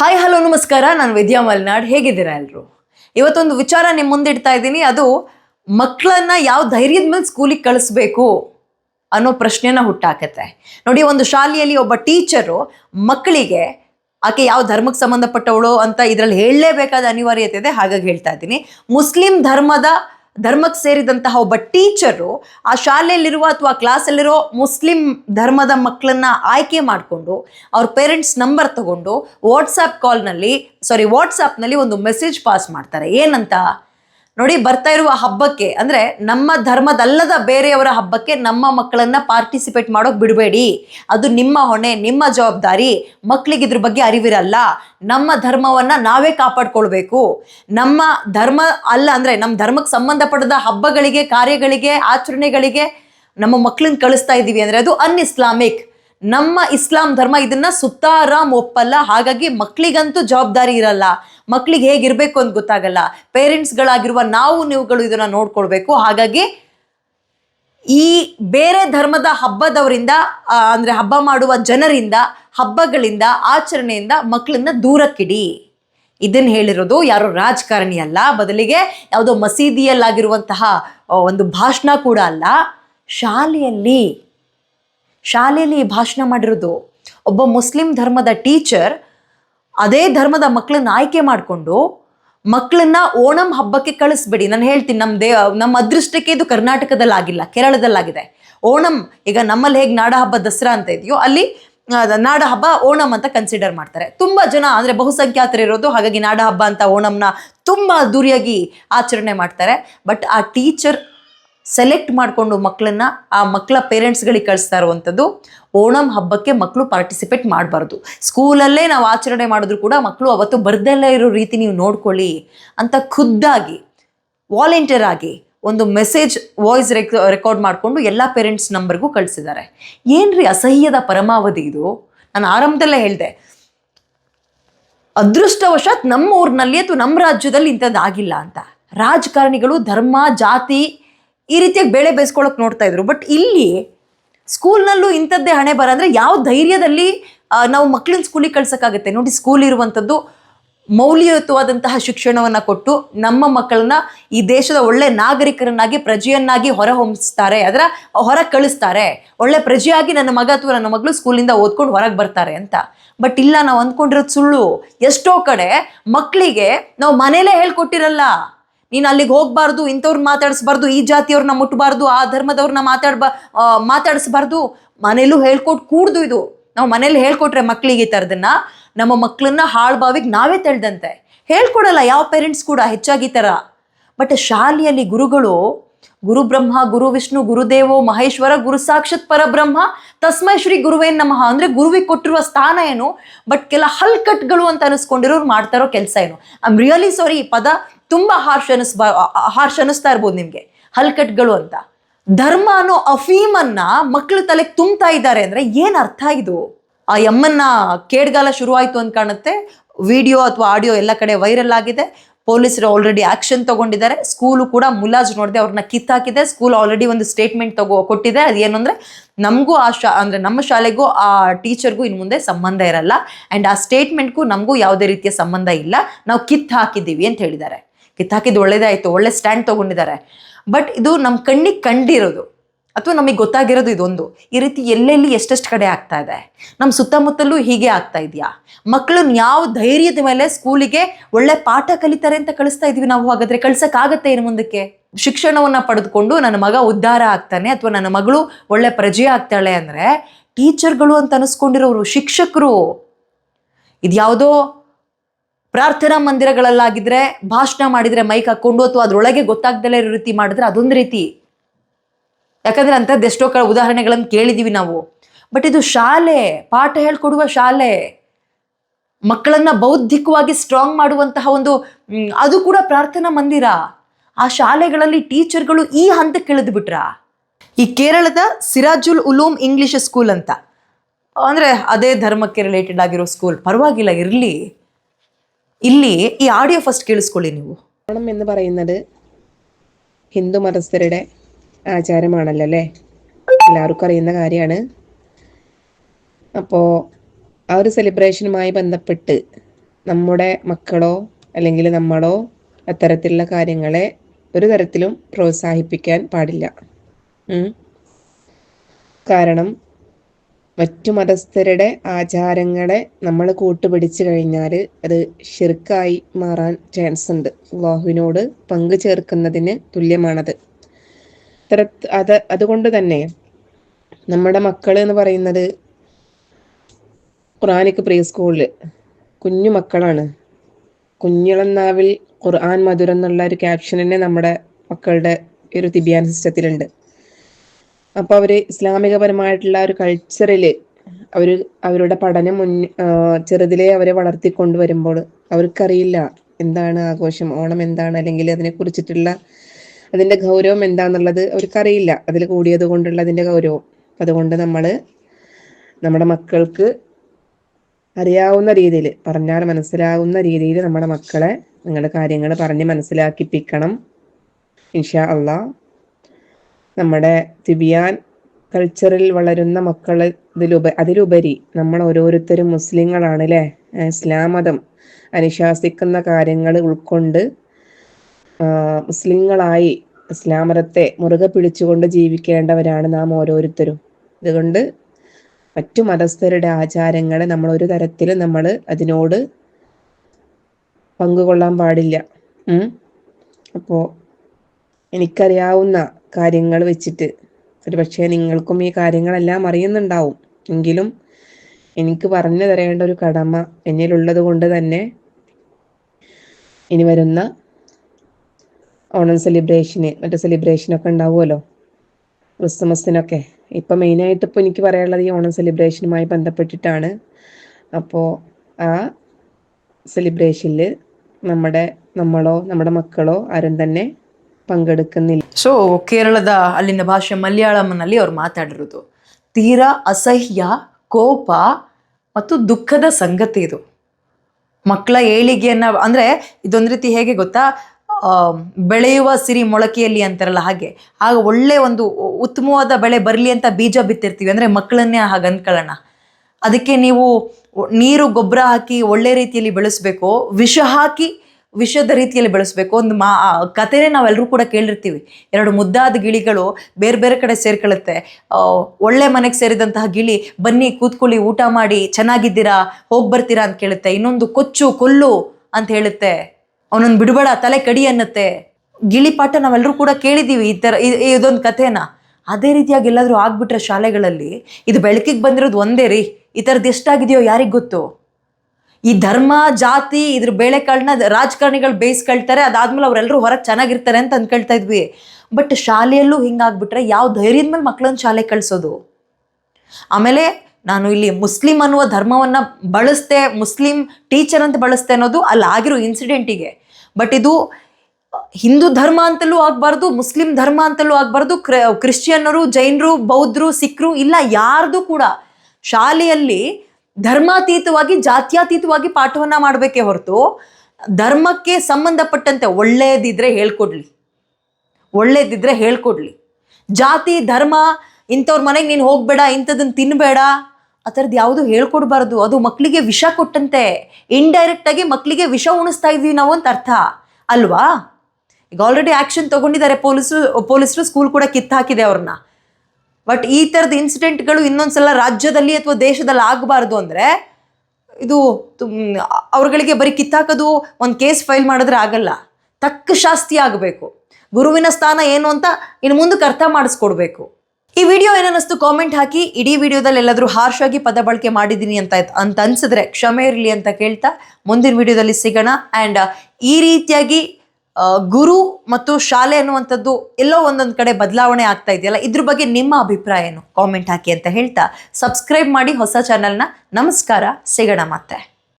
Hi hello ನಮಸ್ಕಾರ. ನಾನು ವಿದ್ಯಾ ಮಲ್ನಾಡ್. ಹೇಗಿದ್ದೀರಾ ಎಲ್ಲರೂ ಇವತ್ತೊಂದು ವಿಚಾರ ನಿಮ್ಮ ಮುಂದಿಡ್ತಾ ಇದ್ದೀನಿ. ಅದು ಮಕ್ಕಳನ್ನ ಯಾವ ಧೈರ್ಯದ ಮೇಲೆ ಸ್ಕೂಲಿಗೆ ಕಳಿಸ್ಬೇಕು ಅನ್ನೋ ಪ್ರಶ್ನೆನ ಹುಟ್ಟಾಕತ್ತೆ. ನೋಡಿ, ಒಂದು ಶಾಲೆಯಲ್ಲಿ ಒಬ್ಬ ಟೀಚರು ಮಕ್ಕಳಿಗೆ ಆಕೆ ಯಾವ ಧರ್ಮಕ್ಕೆ ಸಂಬಂಧಪಟ್ಟವಳು ಅಂತ ಇದರಲ್ಲಿ ಹೇಳಲೇಬೇಕಾದ ಅನಿವಾರ್ಯತೆ ಇದೆ. ಹಾಗಾಗಿ ಹೇಳ್ತಾ ಇದ್ದೀನಿ. ಮುಸ್ಲಿಂ ಧರ್ಮದ ಧರ್ಮಕ್ಕೆ ಸೇರಿದಂತಹ ಒಬ್ಬ ಟೀಚರು ಆ ಶಾಲೆಯಲ್ಲಿರುವ ಅಥವಾ ಕ್ಲಾಸಲ್ಲಿರೋ ಮುಸ್ಲಿಂ ಧರ್ಮದ ಮಕ್ಕಳನ್ನ ಆಯ್ಕೆ ಮಾಡಿಕೊಂಡು ಅವ್ರ ಪೇರೆಂಟ್ಸ್ ನಂಬರ್ ತಗೊಂಡು ವಾಟ್ಸಪ್ ಕಾಲ್ನಲ್ಲಿ, ಸಾರಿ ವಾಟ್ಸಪ್ನಲ್ಲಿ ಒಂದು ಮೆಸೇಜ್ ಪಾಸ್ ಮಾಡ್ತಾರೆ. ಏನಂತ? ನೋಡಿ ಬರ್ತಾ ಇರುವ ಹಬ್ಬಕ್ಕೆ, ಅಂದ್ರೆ ನಮ್ಮ ಧರ್ಮದಲ್ಲದ ಬೇರೆಯವರ ಹಬ್ಬಕ್ಕೆ ನಮ್ಮ ಮಕ್ಕಳನ್ನ ಪಾರ್ಟಿಸಿಪೇಟ್ ಮಾಡೋಕ್ ಬಿಡಬೇಡಿ. ಅದು ನಿಮ್ಮ ಹೊಣೆ, ನಿಮ್ಮ ಜವಾಬ್ದಾರಿ. ಮಕ್ಕಳಿಗೆ ಇದ್ರ ಬಗ್ಗೆ ಅರಿವಿರಲ್ಲ. ನಮ್ಮ ಧರ್ಮವನ್ನ ನಾವೇ ಕಾಪಾಡ್ಕೊಳ್ಬೇಕು. ನಮ್ಮ ಧರ್ಮ ಅಲ್ಲ ಅಂದ್ರೆ ನಮ್ಮ ಧರ್ಮಕ್ಕೆ ಸಂಬಂಧಪಟ್ಟದ ಹಬ್ಬಗಳಿಗೆ, ಕಾರ್ಯಗಳಿಗೆ, ಆಚರಣೆಗಳಿಗೆ ನಮ್ಮ ಮಕ್ಕಳನ್ನ ಕಳಿಸ್ತಾ ಇದ್ದೀವಿ ಅಂದ್ರೆ ಅದು ಅನ್ ಇಸ್ಲಾಮಿಕ್ ನಮ್ಮ ಇಸ್ಲಾಂ ಧರ್ಮ ಇದನ್ನ ಸುತ್ತಾರಾಮ್ ಒಪ್ಪಲ್ಲ. ಹಾಗಾಗಿ ಮಕ್ಕಳಿಗಂತೂ ಜವಾಬ್ದಾರಿ ಇರಲ್ಲ. ಮಕ್ಕಳಿಗೆ ಹೇಗಿರ್ಬೇಕು ಅಂತ ಗೊತ್ತಾಗಲ್ಲ. ಪೇರೆಂಟ್ಸ್ಗಳಾಗಿರುವ ನಾವು ನೀವುಗಳು ಇದನ್ನ ನೋಡ್ಕೊಳ್ಬೇಕು. ಹಾಗಾಗಿ ಈ ಬೇರೆ ಧರ್ಮದ ಹಬ್ಬದವರಿಂದ ಅಂದ್ರೆ ಹಬ್ಬ ಮಾಡುವ ಜನರಿಂದ, ಹಬ್ಬಗಳಿಂದ, ಆಚರಣೆಯಿಂದ ಮಕ್ಕಳನ್ನ ದೂರಕ್ಕಿಡಿ. ಇದನ್ನ ಹೇಳಿರೋದು ಯಾರು ರಾಜಕಾರಣಿ ಅಲ್ಲ. ಬದಲಿಗೆ ಯಾವುದೋ ಮಸೀದಿಯಲ್ಲಾಗಿರುವಂತಹ ಒಂದು ಭಾಷಣ ಕೂಡ ಅಲ್ಲ. ಶಾಲೆಯಲ್ಲಿ ಶಾಲೆಯಲ್ಲಿ ಭಾಷಣ ಮಾಡಿರೋದು. ಒಬ್ಬ ಮುಸ್ಲಿಂ ಧರ್ಮದ ಟೀಚರ್ ಅದೇ ಧರ್ಮದ ಮಕ್ಕಳನ್ನ ಆಯ್ಕೆ ಮಾಡಿಕೊಂಡು ಮಕ್ಕಳನ್ನ ಓಣಂ ಹಬ್ಬಕ್ಕೆ ಕಳಿಸ್ಬೇಡಿ. ನಾನು ಹೇಳ್ತೀನಿ ನಮ್ಮ ದೇ, ನಮ್ಮ ಅದೃಷ್ಟಕ್ಕೆ ಇದು ಕರ್ನಾಟಕದಲ್ಲಿ ಆಗಿಲ್ಲ ಕೇರಳದಲ್ಲಾಗಿದೆ. ಓಣಂ, ಈಗ ನಮ್ಮಲ್ಲಿ ಹೇಗೆ ನಾಡ ಹಬ್ಬ ದಸರಾ ಅಂತ ಇದೆಯೋ, ಅಲ್ಲಿ ನಾಡಹಬ್ಬ ನಾಡ ಹಬ್ಬ ಓಣಂ ಅಂತ ಕನ್ಸಿಡರ್ ಮಾಡ್ತಾರೆ. ತುಂಬ ಜನ, ಅಂದರೆ ಬಹುಸಂಖ್ಯಾತರು ಇರೋದು, ಹಾಗಾಗಿ ನಾಡ ಹಬ್ಬ ಅಂತ ಓಣಂನ ತುಂಬ ಅದ್ದೂರಿಯಾಗಿ ಆಚರಣೆ ಮಾಡ್ತಾರೆ. ಬಟ್ ಆ ಟೀಚರ್ ಸೆಲೆಕ್ಟ್ ಮಾಡಿಕೊಂಡು ಮಕ್ಕಳನ್ನ ಆ ಮಕ್ಕಳ ಪೇರೆಂಟ್ಸ್ಗಳಿಗೆ ಕಳಿಸ್ತಾ ಇರುವಂಥದ್ದು, ಓಣಂ ಹಬ್ಬಕ್ಕೆ ಮಕ್ಕಳು ಪಾರ್ಟಿಸಿಪೇಟ್ ಮಾಡಬಾರ್ದು. ಸ್ಕೂಲಲ್ಲೇ ನಾವು ಆಚರಣೆ ಮಾಡಿದ್ರು ಕೂಡ ಮಕ್ಕಳು ಅವತ್ತು ಬರ್ದಲ್ಲೇ ಇರೋ ರೀತಿ ನೀವು ನೋಡ್ಕೊಳ್ಳಿ ಅಂತ ಖುದ್ದಾಗಿ ವಾಲಂಟಿಯರ್ ಆಗಿ ಒಂದು ಮೆಸೇಜ್ ವಾಯ್ಸ್ ರೆಕ್ ರೆಕಾರ್ಡ್ ಮಾಡಿಕೊಂಡು ಎಲ್ಲ ಪೇರೆಂಟ್ಸ್ ನಂಬರ್ಗೂ ಕಳಿಸಿದ್ದಾರೆ. ಏನ್ರಿ ಅಸಹ್ಯದ ಪರಮಾವಧಿ ಇದು? ನಾನು ಆರಂಭದಲ್ಲೇ ಹೇಳಿದೆ. ಅದೃಷ್ಟವಶಾತ್ ನಮ್ಮ ಊರಿನಲ್ಲಿ ಅಥವಾ ನಮ್ಮ ರಾಜ್ಯದಲ್ಲಿ ಇಂಥದ್ದು ಆಗಿಲ್ಲ ಅಂತ. ರಾಜಕಾರಣಿಗಳು, ಧರ್ಮ, ಜಾತಿ ಈ ರೀತಿಯಾಗಿ ಬೆಳೆ ಬೇಯಿಸ್ಕೊಳ್ಳೋಕೆ ನೋಡ್ತಾ ಇದ್ರು. ಬಟ್ ಇಲ್ಲಿ ಸ್ಕೂಲ್ನಲ್ಲೂ ಇಂಥದ್ದೇ ಹಣೆ ಬರ ಅಂದರೆ ಯಾವ ಧೈರ್ಯದಲ್ಲಿ ನಾವು ಮಕ್ಕಳನ್ನ ಸ್ಕೂಲಿಗೆ ಕಳ್ಸೋಕ್ಕಾಗುತ್ತೆ. ನೋಡಿ ಸ್ಕೂಲ್ ಇರುವಂಥದ್ದು ಮೌಲ್ಯಯುತವಾದಂತಹ ಶಿಕ್ಷಣವನ್ನು ಕೊಟ್ಟು ನಮ್ಮ ಮಕ್ಕಳನ್ನ ಈ ದೇಶದ ಒಳ್ಳೆ ನಾಗರಿಕರನ್ನಾಗಿ, ಪ್ರಜೆಯನ್ನಾಗಿ ಹೊರಹೊಮ್ಮಿಸ್ತಾರೆ. ಅದರ, ಹೊರ ಕಳಿಸ್ತಾರೆ. ಒಳ್ಳೆ ಪ್ರಜೆಯಾಗಿ ನನ್ನ ಮಗ ಅಥವಾ ನನ್ನ ಮಗಳು ಸ್ಕೂಲಿಂದ ಓದ್ಕೊಂಡು ಹೊರಗೆ ಬರ್ತಾರೆ ಅಂತ. ಬಟ್ ಇಲ್ಲ, ನಾವು ಅಂದ್ಕೊಂಡಿರೋದು ಸುಳ್ಳು. ಎಷ್ಟೋ ಕಡೆ ಮಕ್ಕಳಿಗೆ ನಾವು ಮನೇಲೇ ಹೇಳ್ಕೊಟ್ಟಿರಲ್ಲ. ನೀನು ಅಲ್ಲಿಗೆ ಹೋಗ್ಬಾರ್ದು ಇಂಥವ್ರನ್ನ ಮಾತಾಡಿಸ್ಬಾರ್ದು, ಈ ಜಾತಿಯವ್ರನ್ನ ಮುಟ್ಟಬಾರ್ದು ಆ ಧರ್ಮದವ್ರನ್ನ ಮಾತಾಡ್ಬ ಮಾತಾಡಿಸ್ಬಾರ್ದು. ಮನೇಲೂ ಹೇಳ್ಕೊಟ್ಟು ಕೂಡ್ದು ಇದು. ನಾವು ಮನೇಲಿ ಹೇಳ್ಕೊಟ್ರೆ ಮಕ್ಕಳಿಗೆ ಈ ಥರದನ್ನ, ನಮ್ಮ ಮಕ್ಕಳನ್ನ ಹಾಳ್ಬಾವಿಗೆ ನಾವೇ ತೆಳ್ದಂತೆ. ಹೇಳ್ಕೊಡಲ್ಲ, ಯಾವ ಪೇರೆಂಟ್ಸ್ ಕೂಡ ಹೆಚ್ಚಾಗಿ ಈ ಥರ. ಬಟ್ ಶಾಲೆಯಲ್ಲಿ ಗುರುಗಳು ಗುರು ಬ್ರಹ್ಮ ಗುರು ವಿಷ್ಣು, ಗುರುದೇವೋ, ಮಹೇಶ್ವರ, ಗುರು ಸಾಕ್ಷಾತ್ ಪರಬ್ರಹ್ಮ, ತಸ್ಮೈ ಶ್ರೀ ಗುರುವೇ ನಮಃ. ಅಂದ್ರೆ ಗುರುವಿಗೆ ಕೊಟ್ಟಿರುವ ಸ್ಥಾನ ಏನು? ಬಟ್ ಕೆಲ ಹಲ್ಕಟ್ಗಳು ಅಂತ ಅನಿಸ್ಕೊಂಡಿರೋರು ಮಾಡ್ತಾರೋ ಕೆಲಸ ಏನು? ಐ ಆಮ್ ರಿಯಲಿ ಸಾರಿ ಈ ಪದ ತುಂಬಾ ಹಾರ್ಷ್ ಅನಿಸ್ಬಾ ಹಾರ್ಷ್ ಅನಿಸ್ತಾ ಇರ್ಬೋದು ನಿಮ್ಗೆ. ಹಲ್ಕಟ್ಗಳು ಅಂತ. ಧರ್ಮ ಅನ್ನೋ ಅಫೀಮನ್ನ ಮಕ್ಕಳ ತಲೆಗೆ ತುಂಬ್ತಾ ಇದ್ದಾರೆ ಅಂದ್ರೆ ಏನ್ ಅರ್ಥ ಇದು? ಆ ಯಮ್ಮನ್ನ ಕೇಡ್ಗಾಲ ಶುರುವಾಯ್ತು ಅಂತ ಕಾಣುತ್ತೆ. ವಿಡಿಯೋ ಅಥವಾ ಆಡಿಯೋ ಎಲ್ಲ ಕಡೆ ವೈರಲ್ ಆಗಿದೆ. ಪೊಲೀಸರು ಆಲ್ರೆಡಿ ಆಕ್ಷನ್ ತಗೊಂಡಿದ್ದಾರೆ. ಸ್ಕೂಲು ಕೂಡ ಮುಲಾಜ್ ನೋಡಿದೆ ಅವ್ರನ್ನ ಕಿತ್ತಾಕಿದೆ. ಸ್ಕೂಲ್ ಆಲ್ರೆಡಿ ಒಂದು ಸ್ಟೇಟ್ಮೆಂಟ್ ತಗೋ ಕೊಟ್ಟಿದೆ. ಅದೇನು ಅಂದರೆ, ನಮಗೂ ಆ ಶಾ, ಅಂದ್ರೆ ನಮ್ಮ ಶಾಲೆಗೂ ಆ ಟೀಚರ್ಗೂ ಇನ್ನು ಮುಂದೆ ಸಂಬಂಧ ಇರಲ್ಲ. ಅಂಡ್ ಆ ಸ್ಟೇಟ್ಮೆಂಟ್ಗೂ ನಮಗೂ ಯಾವುದೇ ರೀತಿಯ ಸಂಬಂಧ ಇಲ್ಲ. ನಾವು ಕಿತ್ತು ಹಾಕಿದ್ದೀವಿ ಅಂತ ಹೇಳಿದ್ದಾರೆ. ಕಿತ್ತು ಹಾಕಿದ್ದು ಒಳ್ಳೇದಾಯ್ತು, ಒಳ್ಳೆ ಸ್ಟ್ಯಾಂಡ್ ತಗೊಂಡಿದ್ದಾರೆ. ಬಟ್ ಇದು ನಮ್ಮ ಕಣ್ಣಿಗೆ ಕಂಡಿರೋದು. ಅಥವಾ ನಮಗೆ ಗೊತ್ತಾಗಿರೋದು ಇದೊಂದು. ಈ ರೀತಿ ಎಲ್ಲೆಲ್ಲಿ ಎಷ್ಟೆಷ್ಟು ಕಡೆ ಆಗ್ತಾ ಇದೆ? ನಮ್ಮ ಸುತ್ತಮುತ್ತಲೂ ಹೀಗೆ ಆಗ್ತಾ ಇದೆಯಾ? ಮಕ್ಕಳನ್ನ ಯಾವ ಧೈರ್ಯದ ಮೇಲೆ ಸ್ಕೂಲಿಗೆ ಒಳ್ಳೆ ಪಾಠ ಕಲಿತಾರೆ ಅಂತ ಕಳಿಸ್ತಾ ಇದೀವಿ ನಾವು ಹಾಗಾದ್ರೆ ಕಳ್ಸಕ್ಕಾಗತ್ತೆ ಏನು ಮುಂದಕ್ಕೆ? ಶಿಕ್ಷಣವನ್ನ ಪಡೆದುಕೊಂಡು ನನ್ನ ಮಗ ಉದ್ಧಾರ ಆಗ್ತಾನೆ ಅಥವಾ ನನ್ನ ಮಗಳು ಒಳ್ಳೆ ಪ್ರಜೆ ಆಗ್ತಾಳೆ ಅಂದ್ರೆ ಟೀಚರ್ಗಳು ಅಂತ ಅನಿಸ್ಕೊಂಡಿರೋರು, ಶಿಕ್ಷಕರು. ಇದ್ಯಾವುದೋ ಪ್ರಾರ್ಥನಾ ಮಂದಿರಗಳಲ್ಲಾಗಿದ್ರೆ ಭಾಷಣ ಮಾಡಿದ್ರೆ ಮೈಕ್ ಹಾಕೊಂಡು ಅಥವಾ ಅದ್ರೊಳಗೆ ಗೊತ್ತಾಗ್ದಲೇ ರೀತಿ ಮಾಡಿದ್ರೆ ಅದೊಂದು ರೀತಿ. ಯಾಕಂದ್ರೆ ಅಂಥದ್ದು ಎಷ್ಟೋ ಕ ಉದಾಹರಣೆಗಳನ್ನು ಕೇಳಿದೀವಿ ನಾವು ಬಟ್ ಇದು ಶಾಲೆ ಪಾಠ ಹೇಳ್ಕೊಡುವ ಶಾಲೆ ಮಕ್ಕಳನ್ನ ಬೌದ್ಧಿಕವಾಗಿ ಸ್ಟ್ರಾಂಗ್ ಮಾಡುವಂತಹ ಒಂದು ಮ್, ಅದು ಕೂಡ ಪ್ರಾರ್ಥನಾ ಮಂದಿರ ಆ ಶಾಲೆಗಳಲ್ಲಿ ಟೀಚರ್ಗಳು ಈ ಹಂತಕ್ಕೆ ಇಳಿದು ಬಿಟ್ರ ಈ ಕೇರಳದ ಸಿರಾಜುಲ್ ಉಲೂಮ್ ಇಂಗ್ಲಿಷ್ ಸ್ಕೂಲ್ ಅಂತ ಅಂದ್ರೆ ಅದೇ ಧರ್ಮಕ್ಕೆ ರಿಲೇಟೆಡ್ ಆಗಿರೋ ಸ್ಕೂಲ್ ಪರವಾಗಿಲ್ಲ ಇರಲಿ ಇಲ್ಲಿ ಈ ಆಡಿಯೋ ಫಸ್ಟ್ ಕೇಳಿಸ್ಕೊಳ್ಳಿ ನೀವು ഓണം എന്ന് പറയുന്നത് ഹിന്ദു മതസ്ഥരുടെ ആചാരമാണല്ലോ അല്ലേ? എല്ലാവർക്കും അറിയുന്ന കാര്യമാണ്. അപ്പോൾ ആ ഒരു സെലിബ്രേഷനുമായി ബന്ധപ്പെട്ട് നമ്മുടെ മക്കളോ അല്ലെങ്കിൽ നമ്മളോ അത്തരത്തിലുള്ള കാര്യങ്ങളെ ഒരു തരത്തിലും പ്രോത്സാഹിപ്പിക്കാൻ പാടില്ല. കാരണം മറ്റു മതസ്ഥരുടെ ആചാരങ്ങളെ നമ്മൾ കൂട്ടുപിടിച്ചു കഴിഞ്ഞാൽ അത് ഷിർക്കായി മാറാൻ ചാൻസ് ഉണ്ട്. അള്ളാഹുവിനോട് പങ്കു ചേർക്കുന്നതിന് തുല്യമാണത്. ഇത്തര അത് അതുകൊണ്ട് തന്നെ നമ്മുടെ മക്കൾ എന്ന് പറയുന്നത് ഖുറാനിക്ക് പ്രീ സ്കൂളിൽ കുഞ്ഞു മക്കളാണ്. കുഞ്ഞിളന്നാവിൽ ഖുർആൻ മധുരം എന്നുള്ള ഒരു ക്യാപ്ഷൻ തന്നെ നമ്മുടെ മക്കളുടെ ഒരു തിബിയാൻ സിസ്റ്റത്തിലുണ്ട്. അപ്പോൾ അവർ ഇസ്ലാമികപരമായിട്ടുള്ള ഒരു കൾച്ചറിൽ അവർ അവരുടെ പഠനം മുൻ ചെറുതിലേ അവരെ വളർത്തിക്കൊണ്ടുവരുമ്പോൾ അവർക്കറിയില്ല എന്താണ് ആഘോഷം ഓണം എന്താണ് അല്ലെങ്കിൽ അതിനെ കുറിച്ചിട്ടുള്ള അതിന്റെ ഗൗരവം എന്താണെന്നുള്ളത് അവർക്കറിയില്ല. അതിൽ കൂടിയത് കൊണ്ടുള്ള അതിന്റെ ഗൗരവം. അതുകൊണ്ട് നമ്മൾ നമ്മുടെ മക്കൾക്ക് അറിയാവുന്ന രീതിയിൽ പറഞ്ഞാൽ മനസ്സിലാവുന്ന രീതിയിൽ നമ്മുടെ മക്കളെ നിങ്ങളുടെ കാര്യങ്ങൾ പറഞ്ഞ് മനസ്സിലാക്കിപ്പിക്കണം. ഇൻഷാ അള്ളാ നമ്മുടെ തിബിയാൻ കൾച്ചറിൽ വളരുന്ന മക്കൾ ഇതിലുപ അതിലുപരി നമ്മൾ ഓരോരുത്തരും മുസ്ലിങ്ങളാണ് അല്ലേ? ഇസ്ലാം മതം അനുശാസിക്കുന്ന കാര്യങ്ങൾ ഉൾക്കൊണ്ട് മുസ്ലിങ്ങളായി ഇസ്ലാമരത്തെ മുറുകെ പിടിച്ചുകൊണ്ട് ജീവിക്കേണ്ടവരാണ് നാം ഓരോരുത്തരും. അതുകൊണ്ട് മറ്റു മതസ്ഥരുടെ ആചാരങ്ങളെ നമ്മൾ ഒരു തരത്തിലും നമ്മൾ അതിനോട് പങ്കുകൊള്ളാൻ പാടില്ല. ഉം. അപ്പോ എനിക്കറിയാവുന്ന കാര്യങ്ങൾ വെച്ചിട്ട് ഒരു പക്ഷേ നിങ്ങൾക്കും ഈ കാര്യങ്ങളെല്ലാം അറിയുന്നുണ്ടാവും. എങ്കിലും എനിക്ക് പറഞ്ഞു തരേണ്ട ഒരു കടമ എന്നിലുള്ളത് കൊണ്ട് തന്നെ ഇനി വരുന്ന ഓണം സെലിബ്രേഷന് മറ്റേ സെലിബ്രേഷനൊക്കെ ഉണ്ടാവുമല്ലോ ക്രിസ്മസിനൊക്കെ ഇപ്പം മെയിനായിട്ട് ഇപ്പോൾ എനിക്ക് പറയാനുള്ളത് ഈ ഓണം സെലിബ്രേഷനുമായി ബന്ധപ്പെട്ടിട്ടാണ് അപ്പോൾ ആ സെലിബ്രേഷനിൽ നമ്മുടെ നമ്മളോ നമ്മുടെ മക്കളോ ആരും തന്നെ പങ്കെടുക്കുന്നില്ല ಸೊ ಕೇರಳದ ಅಲ್ಲಿನ ഭാഷ ಮಲಯಾಳಂನಲ್ಲಿ അവർ ಮಾತಾಡಿರೋದು തീര അസഹ്യ കോപ ಮತ್ತು ದುಃಖದ ಸಂಗತಿ ಇದು ಮಕ್ಕಳ ಏಳಿಗೆಯನ್ನು ಅಂದರೆ ಇದೊಂದು ರೀತಿ ಹೇಗೆ ಗೊತ್ತಾ ಬೆಳೆಯುವ ಸಿರಿ ಮೊಳಕೆಯಲ್ಲಿ ಅಂತಾರಲ್ಲ ಹಾಗೆ. ಆಗ ಒಳ್ಳೆ ಒಂದು ಉತ್ತಮವಾದ ಬೆಳೆ ಬರಲಿ ಅಂತ ಬೀಜ ಬಿತ್ತಿರ್ತೀವಿ ಅಂದರೆ ಮಕ್ಕಳನ್ನೇ ಹಾಗೆ ಅಂದ್ಕೊಳ್ಳೋಣ ಅದಕ್ಕೆ ನೀವು ನೀರು, ಗೊಬ್ಬರ ಹಾಕಿ ಒಳ್ಳೆ ರೀತಿಯಲ್ಲಿ ಬೆಳೆಸಬೇಕು, ವಿಷ ಹಾಕಿ ವಿಷದ ರೀತಿಯಲ್ಲಿ ಬೆಳೆಸಬೇಕು ಒಂದು ಮಾ ಕಥೆನೇ ನಾವೆಲ್ಲರೂ ಕೂಡ ಕೇಳಿರ್ತೀವಿ. ಎರಡು ಮುದ್ದಾದ ಗಿಳಿಗಳು ಬೇರೆ ಬೇರೆ ಕಡೆ ಸೇರ್ಕೊಳ್ಳುತ್ತೆ ಒಳ್ಳೆ ಮನೆಗೆ ಸೇರಿದಂತಹ ಗಿಳಿ, ಬನ್ನಿ, ಕೂತ್ಕೊಳ್ಳಿ, ಊಟ ಮಾಡಿ, ಚೆನ್ನಾಗಿದ್ದೀರಾ ಹೋಗಿ ಬರ್ತೀರಾ ಅಂತ ಕೇಳುತ್ತೆ. ಇನ್ನೊಂದು ಕೊಚ್ಚು, ಕೊಲ್ಲು ಅಂತ ಹೇಳುತ್ತೆ. ಅವನೊಂದು ಬಿಡಬೇಡ, ತಲೆ ಕಡಿ ಅನ್ನತ್ತೆ. ಗಿಳಿಪಾಠ ನಾವೆಲ್ಲರೂ ಕೂಡ ಕೇಳಿದ್ದೀವಿ ಈ ಥರ ಇದೊಂದು ಕಥೆನ. ಅದೇ ರೀತಿಯಾಗಿ ಎಲ್ಲಾದರೂ ಆಗ್ಬಿಟ್ರೆ ಶಾಲೆಗಳಲ್ಲಿ, ಇದು ಬೆಳಕಿಗೆ ಬಂದಿರೋದು ಒಂದೇ ರೀ, ಈ ಥರದ್ದು ಎಷ್ಟಾಗಿದೆಯೋ ಯಾರಿಗೆ ಗೊತ್ತು? ಈ ಧರ್ಮ, ಜಾತಿ, ಇದ್ರ ಬೇಳೆಕಾಳನ್ನ ರಾಜಕಾರಣಿಗಳು ಬೇಯಿಸ್ಕೊಳ್ತಾರೆ, ಅದಾದ್ಮೇಲೆ ಅವರೆಲ್ಲರೂ ಹೊರಗೆ ಚೆನ್ನಾಗಿರ್ತಾರೆ ಅಂತ ಅಂದ್ಕೊಳ್ತಾ ಇದ್ವಿ. ಬಟ್ ಶಾಲೆಯಲ್ಲೂ ಹಿಂಗಾಗ್ಬಿಟ್ರೆ ಯಾವ ಧೈರ್ಯದ ಮೇಲೆ ಮಕ್ಕಳನ್ನ ಶಾಲೆ ಕಳಿಸೋದು? ಆಮೇಲೆ ನಾನು ಇಲ್ಲಿ ಮುಸ್ಲಿಂ ಅನ್ನುವ ಧರ್ಮವನ್ನು ಬಳಸ್ತೆ ಮುಸ್ಲಿಂ ಟೀಚರ್ ಅಂತ ಬಳಸ್ತೆ ಅನ್ನೋದು ಅಲ್ಲಿ ಆಗಿರೋ ಇನ್ಸಿಡೆಂಟಿಗೆ ಬಟ್ ಇದು, ಹಿಂದೂ ಧರ್ಮ ಅಂತಲೂ ಆಗಬಾರ್ದು, ಮುಸ್ಲಿಂ ಧರ್ಮ ಅಂತಲೂ ಆಗಬಾರ್ದು, ಕ್ರ, ಕ್ರಿಶ್ಚಿಯನ್ನರು, ಜೈನರು, ಬೌದ್ಧರು, ಸಿಖ್ರು, ಇಲ್ಲ ಯಾರ್ದು ಕೂಡ ಶಾಲೆಯಲ್ಲಿ ಧರ್ಮಾತೀತವಾಗಿ, ಜಾತ್ಯಾತೀತವಾಗಿ ಪಾಠವನ್ನ ಮಾಡಬೇಕೇ ಹೊರತು ಧರ್ಮಕ್ಕೆ ಸಂಬಂಧಪಟ್ಟಂತೆ ಒಳ್ಳೆಯದಿದ್ರೆ ಹೇಳ್ಕೊಡ್ಲಿ. ಒಳ್ಳೇದಿದ್ರೆ ಹೇಳ್ಕೊಡ್ಲಿ. ಜಾತಿ, ಧರ್ಮ, ಇಂಥವ್ರ ಮನೆಗೆ ನೀನು ಹೋಗ್ಬೇಡ ಇಂಥದನ್ನ ತಿನ್ಬೇಡ ಆ ಥರದ್ದು ಯಾವುದು ಹೇಳ್ಕೊಡ್ಬಾರ್ದು. ಅದು ಮಕ್ಕಳಿಗೆ ವಿಷ ಕೊಟ್ಟಂತೆ. ಇಂಡೈರೆಕ್ಟ್ ಆಗಿ ಮಕ್ಕಳಿಗೆ ವಿಷ ಉಣಿಸ್ತಾ ಇದೀವಿ ನಾವು ಅಂತ ಅರ್ಥ. ಅಲ್ವಾ? ಈಗ ಆಲ್ರೆಡಿ ಆ್ಯಕ್ಷನ್ ತಗೊಂಡಿದ್ದಾರೆ. ಪೊಲೀಸರು ಪೊಲೀಸರು ಸ್ಕೂಲ್ ಕೂಡ ಕಿತ್ತಾಕಿದೆ ಅವ್ರನ್ನ. ಬಟ್ ಈ ಥರದ ಇನ್ಸಿಡೆಂಟ್ಗಳು ಇನ್ನೊಂದ್ಸಲ ರಾಜ್ಯದಲ್ಲಿ ಅಥವಾ ದೇಶದಲ್ಲಿ ಆಗಬಾರ್ದು ಅಂದರೆ ಇದು ಅವ್ರುಗಳಿಗೆ ಬರೀ ಕಿತ್ತಾಕೋದು ಒಂದು ಕೇಸ್ ಫೈಲ್ ಮಾಡಿದ್ರೆ ಆಗಲ್ಲ. ತಕ್ಕ ಶಾಸ್ತಿ ಆಗಬೇಕು. ಗುರುವಿನ ಸ್ಥಾನ ಏನು ಅಂತ ಇನ್ನು ಮುಂದಕ್ಕೆ ಅರ್ಥ ಮಾಡಿಸ್ಕೊಡ್ಬೇಕು. ಈ ವಿಡಿಯೋ ಏನನ್ನಿಸ್ತು ಕಾಮೆಂಟ್ ಹಾಕಿ. ಇಡೀ ವಿಡಿಯೋದಲ್ಲಿ ಎಲ್ಲಾದರೂ ಹಾರ್ಶ್ ಆಗಿ ಪದ ಬಳಕೆ ಮಾಡಿದ್ದೀನಿ ಅಂತ ಅಂತ ಅನ್ಸಿದ್ರೆ ಕ್ಷಮೆ ಇರಲಿ ಅಂತ ಕೇಳ್ತಾ ಮುಂದಿನ ವಿಡಿಯೋದಲ್ಲಿ ಸಿಗೋಣ. ಆ್ಯಂಡ್ ಈ ರೀತಿಯಾಗಿ ಗುರು ಮತ್ತು ಶಾಲೆ ಅನ್ನುವಂಥದ್ದು ಎಲ್ಲೋ ಒಂದೊಂದು ಕಡೆ ಬದಲಾವಣೆ ಆಗ್ತಾ ಇದೆಯಲ್ಲ, ಇದ್ರ ಬಗ್ಗೆ ನಿಮ್ಮ ಅಭಿಪ್ರಾಯ ಏನು? ಕಾಮೆಂಟ್ ಹಾಕಿ ಅಂತ ಹೇಳ್ತಾ. ಸಬ್ಸ್ಕ್ರೈಬ್ ಮಾಡಿ ಹೊಸ ಚಾನಲ್ನ ನಮಸ್ಕಾರ. ಸಿಗೋಣ ಮತ್ತೆ.